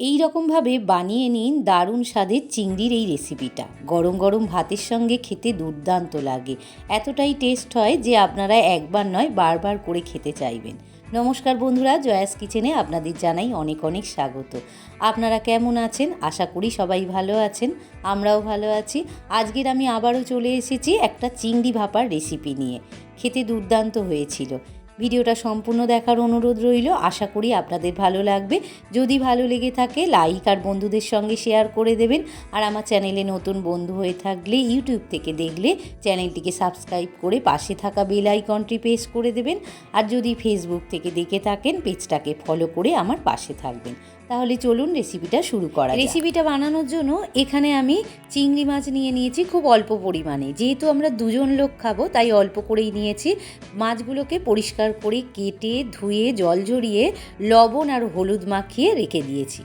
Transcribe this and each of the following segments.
এই রকমভাবে বানিয়ে নিন দারুণ স্বাদের চিংড়ির এই রেসিপিটা। গরম গরম ভাতের সঙ্গে খেতে দুর্দান্ত লাগে। এতটাই টেস্ট হয় যে আপনারা একবার নয়, বারবার করে খেতে চাইবেন। নমস্কার বন্ধুরা, জয়াস কিচেনে আপনাদের জানাই অনেক অনেক স্বাগত। আপনারা কেমন আছেন? আশা করি সবাই ভালো আছেন, আমরাও ভালো আছি। আজকের আমি আবারও চলে এসেছি একটা চিংড়ি ভাপার রেসিপি নিয়ে। খেতে দুর্দান্ত হয়েছিল। ভিডিওটা সম্পূর্ণ দেখার অনুরোধ রইল। আশা করি আপনাদের ভালো লাগবে। যদি ভালো লেগে থাকে লাইক আর বন্ধুদের সঙ্গে শেয়ার করে দেবেন। আর আমার চ্যানেলে নতুন বন্ধু হয়ে থাকলে ইউটিউব থেকে দেখলে চ্যানেলটিকে সাবস্ক্রাইব করে পাশে থাকা বেল আইকনটি প্রেস করে দেবেন। আর যদি ফেসবুক থেকে দেখে থাকেন পেজটাকে ফলো করে আমার পাশে থাকবেন। তাহলে চলুন রেসিপিটা শুরু করা রেসিপিটা বানানোর জন্য এখানে আমি চিংড়ি মাছ নিয়ে নিয়েছি খুব অল্প পরিমাণে। যেহেতু আমরা দুজন লোক খাব, তাই অল্প করেই নিয়েছি। মাছগুলোকে পরিষ্কার করে কেটে, ধুয়ে, জল ঝরিয়ে, লবণ আর হলুদ মাখিয়ে রেখে দিয়েছি।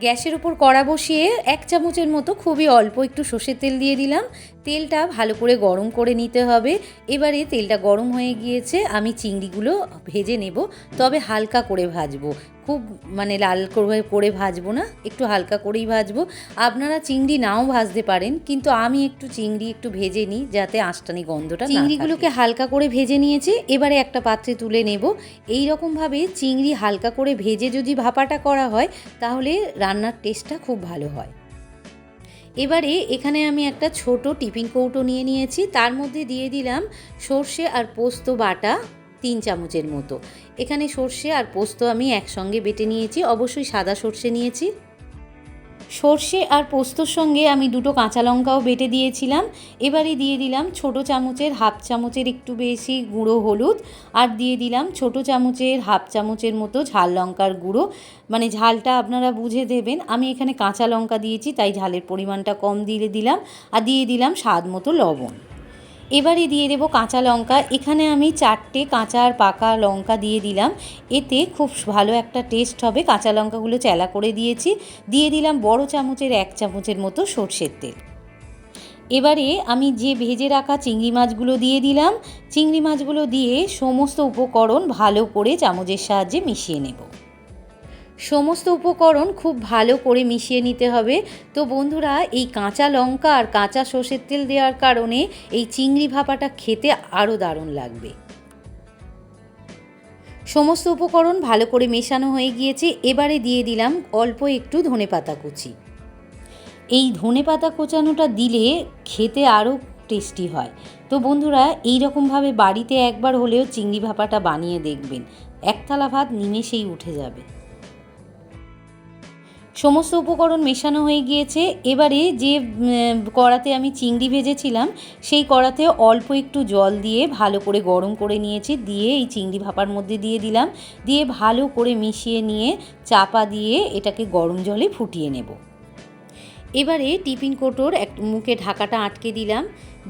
গ্যাসের উপর কড়া বসিয়ে এক চামচের মতো খুবই অল্প একটু সর্ষের তেল দিয়ে দিলাম। তেলটা ভালো করে গরম করে নিতে হবে। এবারে তেলটা গরম হয়ে গিয়েছে আমি চিংড়িগুলো ভেজে নেব। তবে হালকা করে ভাজবো। খুব মানে লাল করে করে ভাজবো না একটু হালকা করেই ভাজবো। আপনারা চিংড়ি নাও ভাজতে পারেন কিন্তু আমি একটু চিংড়ি একটু ভেজে নিই যাতে আঁশটানি গন্ধটা চিংড়িগুলোকে হালকা করে ভেজে নিয়েছি এবারে একটা পাত্রে তুলে নেব। এই রকমভাবে চিংড়ি হালকা করে ভেজে যদি ভাপাটা করা হয় তাহলে রান্নার টেস্টটা খুব ভালো হয়। এবারে এখানে আমি একটা ছোট টিফিন কৌটো নিয়ে নিয়েছি। তার মধ্যে দিয়ে দিলাম সর্ষে আর পোস্ত বাটা তিন চামচের মতো। এখানে সর্ষে আর পোস্ত আমি একসঙ্গে বেটে নিয়েছি। অবশ্যই সাদা সর্ষে নিয়েছি। সর্ষে আর পোস্তর সঙ্গে আমি দুটো কাঁচা লঙ্কাও বেটে দিয়েছিলাম। এবারে দিয়ে দিলাম ছোট চামচের হাফ চামচের একটু বেশি গুঁড়ো হলুদ আর দিয়ে দিলাম ছোট চামচের হাফ চামচের মতো ঝাল লঙ্কার গুঁড়ো। মানে ঝালটা আপনারা বুঝে দেবেন। আমি এখানে কাঁচা লঙ্কা দিয়েছি, তাই ঝালের পরিমাণটা কম দিয়ে দিলাম। আর দিয়ে দিলাম স্বাদ মতো লবণ। এবারে দিয়ে দেবো কাঁচা লঙ্কা। এখানে আমি চারটে কাঁচা আর পাকা লঙ্কা দিয়ে দিলাম। এতে খুব ভালো একটা টেস্ট হবে। কাঁচা লঙ্কাগুলো চেলা করে দিয়েছি। দিয়ে দিলাম বড় চামচের এক চামচের মতো সর্ষের তেল। এবারে আমি যে ভেজে রাখা চিংড়ি মাছগুলো দিয়ে দিলাম, চিংড়ি মাছগুলো দিয়ে সমস্ত উপকরণ ভালো করে চামচের সাহায্যে মিশিয়ে নেব। সমস্ত উপকরণ খুব ভালো করে মিশিয়ে নিতে হবে। তো বন্ধুরা, এই কাঁচা লঙ্কা আর কাঁচা সর্ষের তেল দেওয়ার কারণে এই চিংড়ি ভাপাটা খেতে আরও দারুণ লাগবে। সমস্ত উপকরণ ভালো করে মেশানো হয়ে গিয়েছে। এবারে দিয়ে দিলাম অল্প একটু ধনে পাতা কুচি। এই ধনে পাতা কোচানোটা দিলে খেতে আরও টেস্টি হয়। তো বন্ধুরা এই রকমভাবে বাড়িতে একবার হলেও চিংড়ি ভাপাটা বানিয়ে দেখবেন। এক থালা ভাত নিমেষেই উঠে যাবে। সমস্ত উপকরণ মেশানো হয়ে গিয়েছে। এবারে যে কড়াতে আমি চিংড়ি ভেজেছিলাম, সেই কড়াতে অল্প একটু জল দিয়ে ভালো করে গরম করে নিয়েছি, দিয়ে এই চিংড়ি ভাপার মধ্যে দিয়ে দিলাম। দিয়ে ভালো করে মিশিয়ে নিয়ে চাপা দিয়ে এটাকে গরম জলে ফুটিয়ে নেব। এবারে টিফিন কোটোর এক মুখে ঢাকাটা আটকে দিলাম।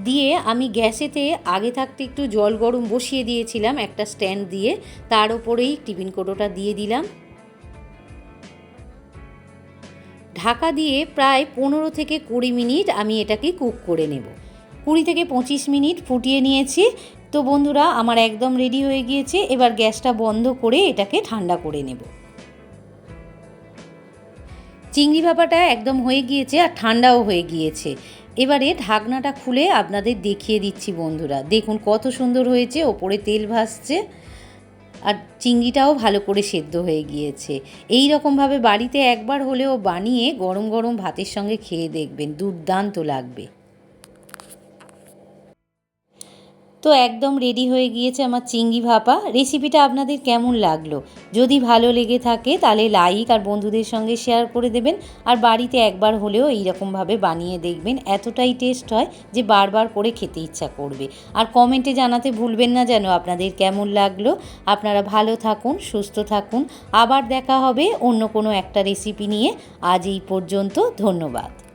দিয়ে আমি গ্যাসেতে আগে থাকতে একটু জল গরম বসিয়ে দিয়েছিলাম একটা স্ট্যান্ড দিয়ে। তার ওপরেই টিফিন কোটোটা দিয়ে দিলাম। ঢাকা দিয়ে প্রায় পনেরো থেকে কুড়ি মিনিট আমি এটাকে কুক করে নেব। কুড়ি থেকে পঁচিশ মিনিট ফুটিয়ে নিয়েছি। তো বন্ধুরা, আমার একদম রেডি হয়ে গিয়েছে। এবার গ্যাসটা বন্ধ করে এটাকে ঠান্ডা করে নেব। চিংড়ি ভাপাটা একদম হয়ে গিয়েছে আর ঠান্ডাও হয়ে গিয়েছে। এবারে ঢাকনাটা খুলে আপনাদের দেখিয়ে দিচ্ছি বন্ধুরা। দেখুন কত সুন্দর হয়েছে। ওপরে তেল ভাসছে। আর চিংড়িটাও ভালো করে সেদ্ধ হয়ে গিয়েছে। এই রকমভাবে বাড়িতে একবার হলেও বানিয়ে গরম গরম ভাতের সঙ্গে খেয়ে দেখবেন, দুর্দান্ত লাগবে। তো একদম রেডি হয়ে গিয়েছে আমার চিংড়ি ভাপা। রেসিপিটা আপনাদের কেমন লাগল? যদি ভালো লেগে থাকে তাহলে লাইক আর বন্ধুদের সঙ্গে শেয়ার করে দেবেন। আর বাড়িতে একবার হলেও এইরকমভাবে বানিয়ে দেখবেন। এতটাই টেস্ট হয় যে বারবার করে খেতে ইচ্ছা করবে। আর কমেন্টে জানাতে ভুলবেন না যেন আপনাদের কেমন লাগল। আপনারা ভালো থাকুন, সুস্থ থাকুন। আবার দেখা হবে অন্য কোনো একটা রেসিপি নিয়ে। আজ এই পর্যন্ত ধন্যবাদ।